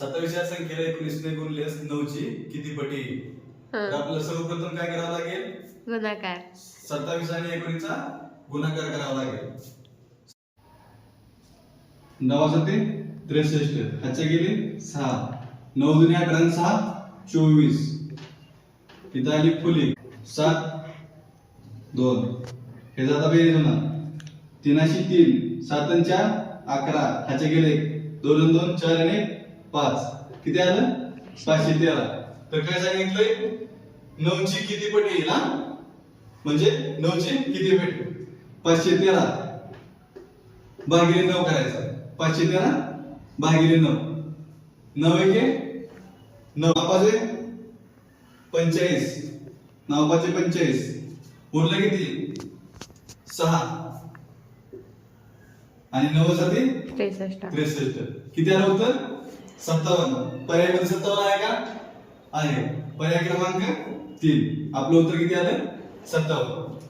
सत्तावीसच्या संख्येला एकोणीसने गुणल्यास नऊची किती पटी? तर हं. आपल्याला सर्वप्रथम काय करावं लागेल? गुणाकार. सत्तावीस आणि एकोणीसचा गुणाकार करावा लागेल. नवा सते त्रेसष्ट. ह्याच्या गेले? सहा. नऊ अकरा आणि सहा चोवीस. इथं आली फुली सात. दोन. हे जाता बेरीज होणार तीनाशी तीन. सात आणि चार अकरा. ह्याच्या गेले. दोन आणि दोन चार आणि पाच. किती आलं? पाचशे तेरा. तर काय सांगितलंय? नऊची किती पट येईल हा? म्हणजे नऊची किती पट पाचशे तेरा. भागिले नऊ करायचं. पाचशे तेरा भागिले नऊ. नऊ एके नऊ. पाचे पंचेचाळीस. नऊ पाचे पंचेचाळीस. उरलं किती? सहा. आणि नऊ साठी त्रेसष्ट. त्रेसष्ट. किती आलं होतं सत्तावन्न. पर्यायमध्ये सत्तावन्न आहे का? आहे. पर्याय क्रमांक तीन. आपलं उत्तर किती आलं? सत्तावन्न.